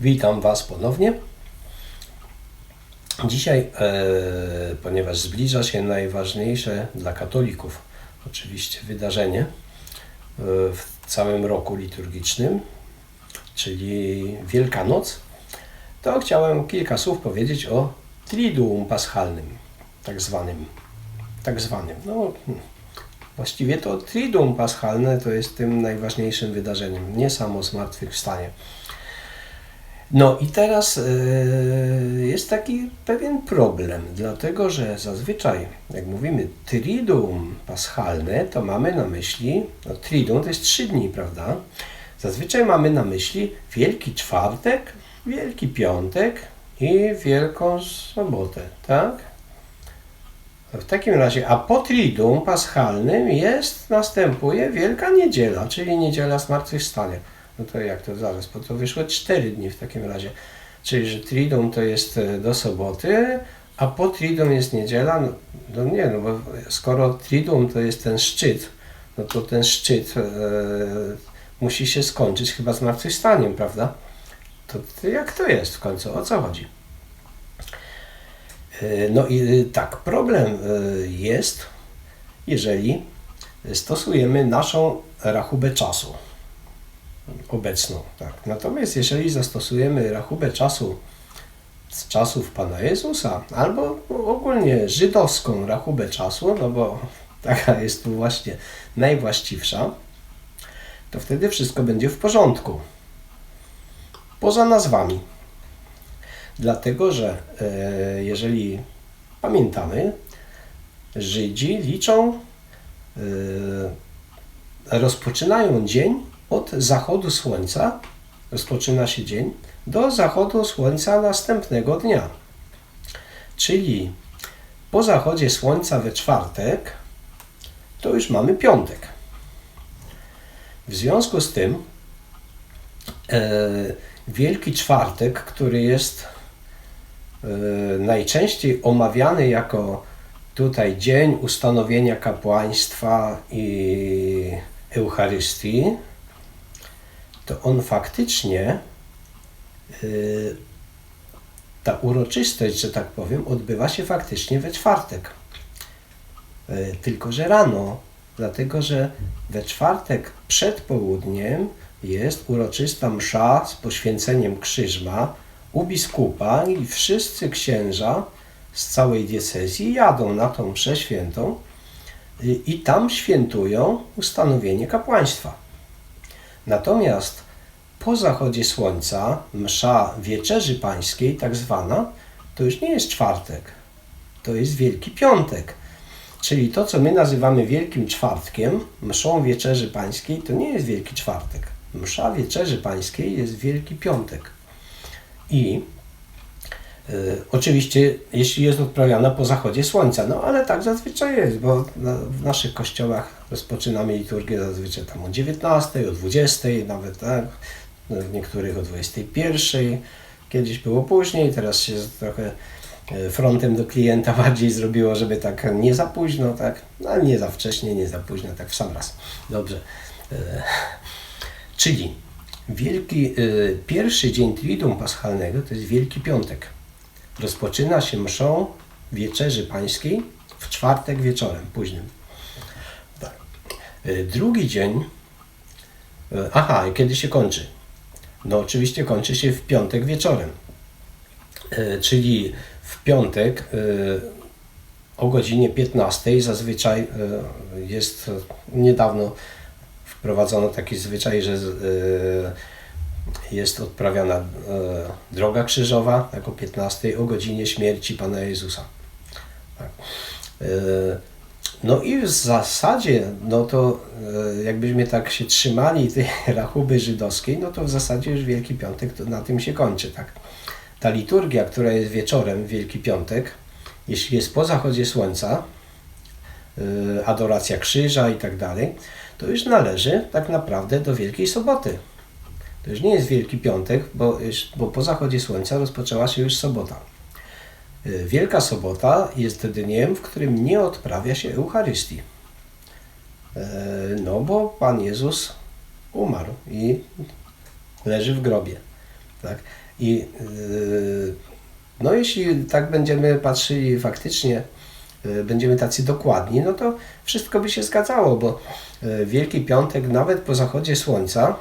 Witam Was ponownie. Dzisiaj, e, ponieważ zbliża się najważniejsze dla katolików, oczywiście wydarzenie e, w całym roku liturgicznym, czyli Wielkanoc, to chciałem kilka słów powiedzieć o Triduum Paschalnym, tak zwanym. Tak zwanym. No, właściwie to Triduum Paschalne to jest tym najważniejszym wydarzeniem, nie samo zmartwychwstanie. No i teraz yy, jest taki pewien problem, dlatego że zazwyczaj, jak mówimy Triduum Paschalne, to mamy na myśli, no Triduum to jest trzy dni, prawda? Zazwyczaj mamy na myśli Wielki Czwartek, Wielki Piątek i Wielką Sobotę, tak? W takim razie, a po Triduum Paschalnym jest, następuje Wielka Niedziela, czyli Niedziela Zmartwychwstania. No to jak to zaraz, bo to wyszło 4 dni w takim razie. Czyli, że Triduum to jest e, do soboty, a po Triduum jest niedziela, no, no nie, no bo skoro Triduum to jest ten szczyt, no to ten szczyt e, musi się skończyć chyba zmartwychwstaniem, prawda? To, to jak to jest w końcu? O co chodzi? E, no i tak, problem e, jest, jeżeli stosujemy naszą rachubę czasu obecną. Tak. Natomiast jeżeli zastosujemy rachubę czasu z czasów Pana Jezusa, albo ogólnie żydowską rachubę czasu, no bo taka jest tu właśnie najwłaściwsza, to wtedy wszystko będzie w porządku. Poza nazwami. Dlatego, że e, jeżeli pamiętamy, Żydzi liczą, e, rozpoczynają dzień od zachodu słońca, rozpoczyna się dzień, do zachodu słońca następnego dnia. Czyli po zachodzie słońca we czwartek to już mamy piątek. W związku z tym e, Wielki Czwartek, który jest e, najczęściej omawiany jako tutaj dzień ustanowienia kapłaństwa i Eucharystii, to on faktycznie yy, ta uroczystość, że tak powiem, odbywa się faktycznie we czwartek. Yy, tylko, że rano, dlatego że we czwartek przed południem jest uroczysta msza z poświęceniem krzyżma u biskupa i wszyscy księża z całej diecezji jadą na tą mszę świętą yy, i tam świętują ustanowienie kapłaństwa. Natomiast po zachodzie słońca, msza wieczerzy pańskiej, tak zwana, to już nie jest czwartek, to jest Wielki Piątek. Czyli to, co my nazywamy Wielkim Czwartkiem, mszą wieczerzy pańskiej, to nie jest Wielki Czwartek. Msza wieczerzy pańskiej jest Wielki Piątek. I oczywiście, jeśli jest odprawiana po zachodzie słońca, no ale tak zazwyczaj jest, bo w naszych kościołach rozpoczynamy liturgię zazwyczaj tam o 19, o 20, nawet tak, w niektórych o 21. Kiedyś było później, teraz się trochę e, frontem do klienta bardziej zrobiło, żeby tak nie za późno, tak, no nie za wcześnie, nie za późno, tak w sam raz. Dobrze. E, czyli wielki, pierwszy dzień Triduum Paschalnego to jest Wielki Piątek. Rozpoczyna się mszą Wieczerzy Pańskiej w czwartek wieczorem, późnym. E, drugi dzień, e, aha, kiedy się kończy? No oczywiście kończy się w piątek wieczorem, e, czyli w piątek o godzinie 15 zazwyczaj jest niedawno wprowadzono taki zwyczaj, że jest odprawiana droga krzyżowa jako 15 o godzinie śmierci Pana Jezusa. Tak. No i w zasadzie, no to e, jakbyśmy tak się trzymali tej rachuby żydowskiej, no to w zasadzie już Wielki Piątek to na tym się kończy, tak. Ta liturgia, która jest wieczorem Wielki Piątek, jeśli jest po zachodzie słońca, e, adoracja krzyża i tak dalej, to już należy tak naprawdę do Wielkiej Soboty. To już nie jest Wielki Piątek, bo, bo po zachodzie słońca rozpoczęła się już sobota. Y, Wielka Sobota jest dniem, w którym nie odprawia się Eucharystii. Y, no bo Pan Jezus umarł i leży w grobie. Tak? I yy, no jeśli tak będziemy patrzyli faktycznie, będziemy tacy dokładni, no to wszystko by się zgadzało, bo Wielki Piątek nawet po zachodzie słońca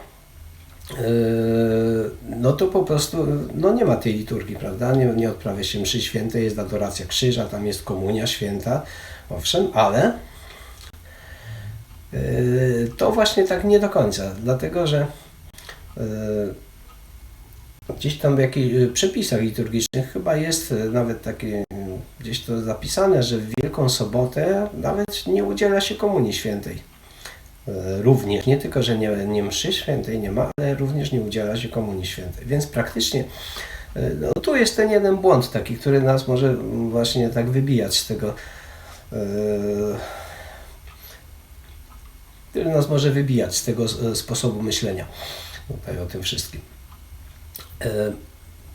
no to po prostu no nie ma tej liturgii, prawda? Nie, nie odprawia się mszy świętej, jest adoracja krzyża, tam jest komunia święta, owszem, ale yy, to właśnie tak nie do końca, dlatego że yy, gdzieś tam w jakichś yy, przepisach liturgicznych chyba jest yy, nawet takie yy, gdzieś to zapisane, że w Wielką Sobotę nawet nie udziela się komunii świętej. E, również, nie tylko, że nie, nie mszy świętej nie ma, ale również nie udziela się komunii świętej. Więc praktycznie e, no, tu jest ten jeden błąd taki, który nas może właśnie tak wybijać z tego, e, który nas może wybijać z tego sposobu myślenia tutaj o tym wszystkim.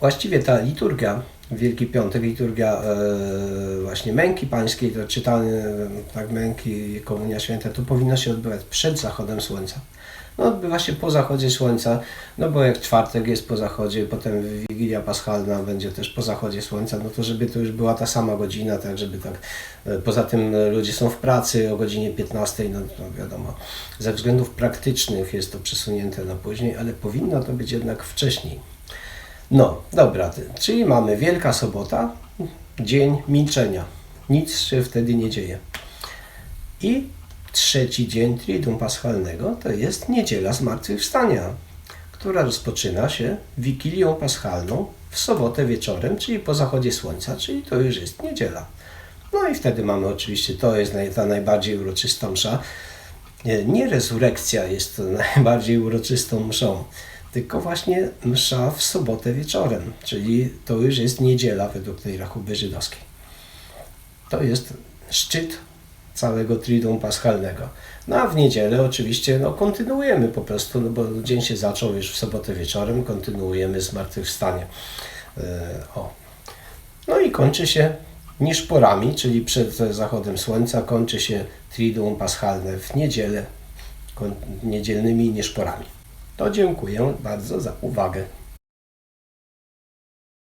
Właściwie ta liturgia, Wielki Piątek, liturgia e, właśnie męki pańskiej, to czytanie tak męki, komunia święta, to powinno się odbywać przed zachodem słońca. No odbywa się po zachodzie słońca, no bo jak czwartek jest po zachodzie, potem Wigilia Paschalna będzie też po zachodzie słońca, no to żeby to już była ta sama godzina, tak żeby tak, e, poza tym ludzie są w pracy o godzinie 15, no to wiadomo, ze względów praktycznych jest to przesunięte na później, ale powinno to być jednak wcześniej. No, dobra, czyli mamy Wielka Sobota, dzień milczenia. Nic się wtedy nie dzieje. I trzeci dzień Triduum Paschalnego to jest Niedziela Zmartwychwstania, która rozpoczyna się Wigilią Paschalną w sobotę wieczorem, czyli po zachodzie słońca, czyli to już jest niedziela. No i wtedy mamy oczywiście, to jest ta najbardziej uroczysta msza. Nie, rezurekcja jest najbardziej uroczystą mszą, tylko właśnie msza w sobotę wieczorem, czyli to już jest niedziela według tej rachuby żydowskiej. To jest szczyt całego Triduum Paschalnego. No a w niedzielę oczywiście no, kontynuujemy po prostu, no bo dzień się zaczął już w sobotę wieczorem, kontynuujemy zmartwychwstanie. Yy, o. No i kończy się niszporami, czyli przed zachodem słońca kończy się Triduum Paschalne w niedzielę niedzielnymi nieszporami. To dziękuję bardzo za uwagę.